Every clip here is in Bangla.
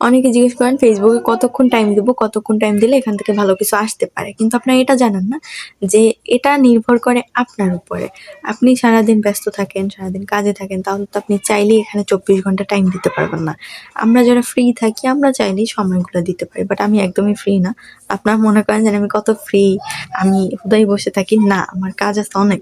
অনেকে জিজ্ঞেস করেন ফেসবুকে কতক্ষণ টাইম দেবো? কতক্ষণ টাইম দিলে এখান থেকে ভালো কিছু আসতে পারে। কিন্তু আপনারা এটা জানেন না যে এটা নির্ভর করে আপনার উপরে। আপনি সারাদিন ব্যস্ত থাকেন, সারাদিন কাজে থাকেন, তাহলে তো আপনি চাইলেই এখানে চব্বিশ ঘণ্টা টাইম দিতে পারবেন না। আমরা যারা ফ্রি থাকি, আমরা চাইলেই সময়গুলো দিতে পারি বাট আমি একদমই ফ্রি না। আপনারা মনে করেন যে আমি কত ফ্রি আমি হুদাই বসে থাকি। না, আমার কাজ আছে অনেক।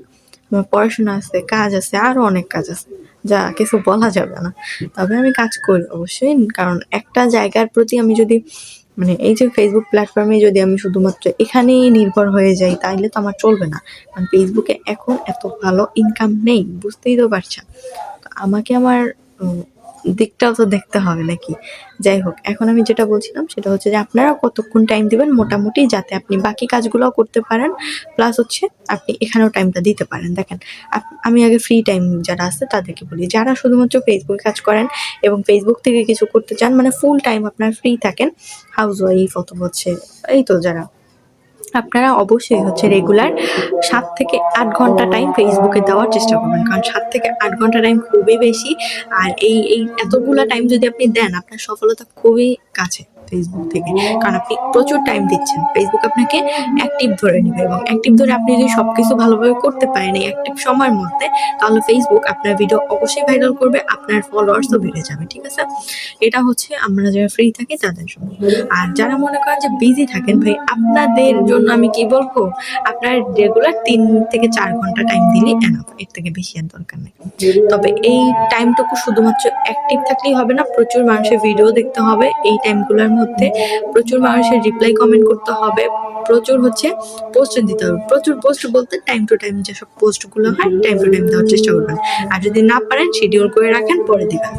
আমার পড়াশোনা আছে, কাজ আছে আরও অনেক কাজ আছে। যা কিছু বলা যাবে না। তবে আমি কাজ করি অবশ্যই, কারণ একটা জায়গার প্রতি আমি যদি মানে এই যে ফেসবুক প্ল্যাটফর্মে যদি আমি শুধুমাত্র এখানেই নির্ভর হয়ে যাই, তাইলে তো আমার চলবে না। কারণ ফেসবুকে এখন এত ভালো ইনকাম নেই, বুঝতেই তো পারছেন। আমাকে আমার দিকটাও তো দেখতে হবে নাকি? যাই হোক, এখন আমি যেটা বলছিলাম সেটা হচ্ছে যে আপনারা কতক্ষণ টাইম দিবেন মোটামুটি যাতে আপনি বাকি কাজগুলোও করতে পারেন প্লাস হচ্ছে আপনি এখানেও টাইমটা দিতে পারেন। দেখেন আমি আগে ফ্রি টাইম যারা আছে তাদেরকে বলি, যারা শুধুমাত্র ফেসবুকে কাজ করেন এবং ফেসবুক থেকে কিছু করতে চান মানে ফুল টাইম আপনার ফ্রি থাকেন হাউস ওয়াইফ অথবা হচ্ছে, এই তো যারা আপনারা অবশ্যই হচ্ছে রেগুলার সাত থেকে আট ঘণ্টা টাইম ফেসবুকে দেওয়ার চেষ্টা করবেন। কারণ সাত থেকে আট ঘণ্টা টাইম খুবই বেশি। আর এই এই এতগুলো টাইম যদি আপনি দেন, আপনার সফলতা খুবই কাছে। ফেসবুক থেকে। কারণ আপনি প্রচুর টাইম দিচ্ছেন। ফেসবুক আপনাকে অ্যাক্টিভ ধরে নেবে এবং অ্যাক্টিভ ধরে আপনি যদি সব কিছু ভালোভাবে করতে পারেন এই অ্যাক্টিভ সময়ের মধ্যে, তাহলে ফেসবুক আপনার ভিডিও অবশ্যই ভাইরাল করবে, আপনার ফলোয়ার্সও বেড়ে যাবে, ঠিক আছে? এটা হচ্ছে আমরা যারা ফ্রি থাকি তাদের জন্য। আর যারা মনে করেন যে বিজি থাকেন, ভাই, আপনাদের জন্য আমি কি বলব? আপনার রেগুলার তিন থেকে চার ঘণ্টা টাইম দিলে এনাফ এর থেকে বেশি আর দরকার নেই। তবে এই টাইমটুকু শুধুমাত্র অ্যাক্টিভ থাকলেই হবে না, প্রচুর মানুষের ভিডিও দেখতে হবে, এই টাইমগুলোর মধ্যে প্রচুর মানুষের রিপ্লাই কমেন্ট করতে হবে। প্রচুর হচ্ছে পোস্ট দিতে হবে। প্রচুর পোস্ট বলতে টাইম টু টাইম যেসব পোস্টগুলো হয় টাইম টু টাইম দেওয়ার চেষ্টা করবেন। আর যদি না পারেন শিডিউল করে রাখেন, পরে দিবেন।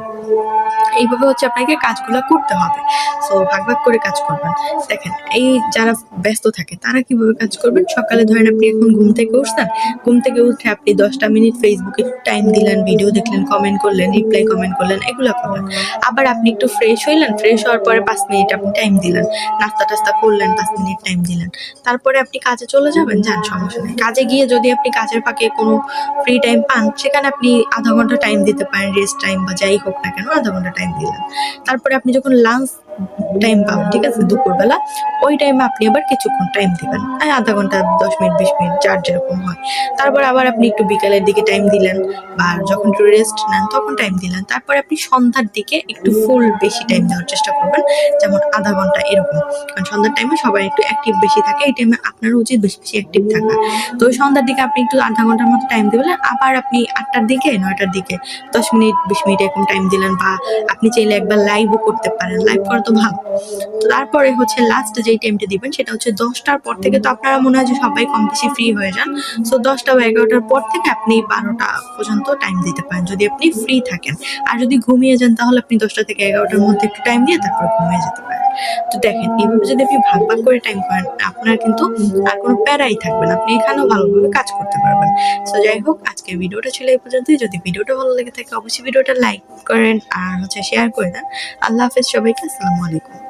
এইভাবে হচ্ছে আপনাকে কাজগুলো করতে হবে। সো ভাগ ভাগ করে কাজ করবেন। দেখেন, এই যারা ব্যস্ত থাকে, তারা কীভাবে কাজ করবেন? সকালে ধরেন আপনি এখন ঘুম থেকে উঠছেন। ঘুম থেকে উঠে আপনি দশটা মিনিট ফেসবুকে টাইম দিলেন ভিডিও দেখলেন কমেন্ট করলেন রিপ্লাই কমেন্ট করলেন, এগুলো করলেন। আবার আপনি একটু ফ্রেশ হইলেন ফ্রেশ হওয়ার পরে পাঁচ মিনিট আপনি টাইম দিলেন। নাস্তা টাস্তা করলেন, পাঁচ মিনিট টাইম দিলেন। তারপরে আপনি কাজে চলে যাবেন, যান, সমস্যা নেই। কাজে গিয়ে যদি আপনি কাজের ফাঁকে কোনো ফ্রি টাইম পান, সেখানে আপনি আধা ঘণ্টা টাইম দিতে পারেন রেস্ট টাইম বা যাই হোক না কেন আধা ঘণ্টা টাইম দিলাম তারপরে আপনি যখন লাঞ্চ টাইম পাবেন ঠিক আছে? দুপুরবেলা। ওই টাইমে আপনি আবার কিছুক্ষণ টাইম দিবেন। এই আধা ঘণ্টা, দশ মিনিট, বিশ মিনিট, যার যেরকম হয়। তারপর আবার আপনি একটু বিকালের দিকে টাইম দিলেন বা যখন একটু রেস্ট নেন, তখন টাইম দিলেন। তারপর আপনি সন্ধ্যার দিকে একটু ফুল বেশি টাইম দেওয়ার চেষ্টা করবেন। যেমন আধা ঘণ্টা, এরকম। কারণ সন্ধ্যার টাইমে সবাই একটু অ্যাক্টিভ বেশি থাকে। এই টাইমে আপনার উচিত বেশি বেশি অ্যাক্টিভ থাকা। তো সন্ধ্যার দিকে আপনি একটু আধা ঘণ্টার মতো টাইম দিবেন। আবার আপনি আটটার দিকে, নয়টার দিকে, দশ মিনিট, বিশ মিনিট এরকম টাইম দিলেন বা আপনি চাইলে একবার লাইভও করতে পারেন। লাইভ করা তো ভালো। তো তারপরে হচ্ছে লাস্ট যেই টাইমটা দিবেন, সেটা হচ্ছে দশটার পর থেকে তো আপনারা মনে হয় যে সবাই কম বেশি ফ্রি হয়ে যান। সো দশটা বা এগারোটার পর থেকে আপনি বারোটা পর্যন্ত টাইম দিতে পারেন, যদি আপনি ফ্রি থাকেন। আর যদি ঘুমিয়ে যান, তাহলে আপনি দশটা থেকে এগারোটার মধ্যে একটু টাইম দিয়ে তারপর ঘুমিয়ে যেতে পারেন। তো দেখেন, এইভাবে যদি আপনি ভাগ ভাগ করে টাইম করেন, আপনার কিন্তু আর কোনো প্যারাই থাকবে না। আপনি এখানেও ভালোভাবে কাজ করতে পারবেন। তো যাই হোক, আজকের ভিডিওটা ছিল এই পর্যন্তই। যদি ভিডিওটা ভালো লেগে থাকে, অবশ্যই ভিডিওটা লাইক করেন আর হচ্ছে শেয়ার করে দেন। আল্লাহ হাফেজ সবাইকে, আসসালামু আলাইকুম।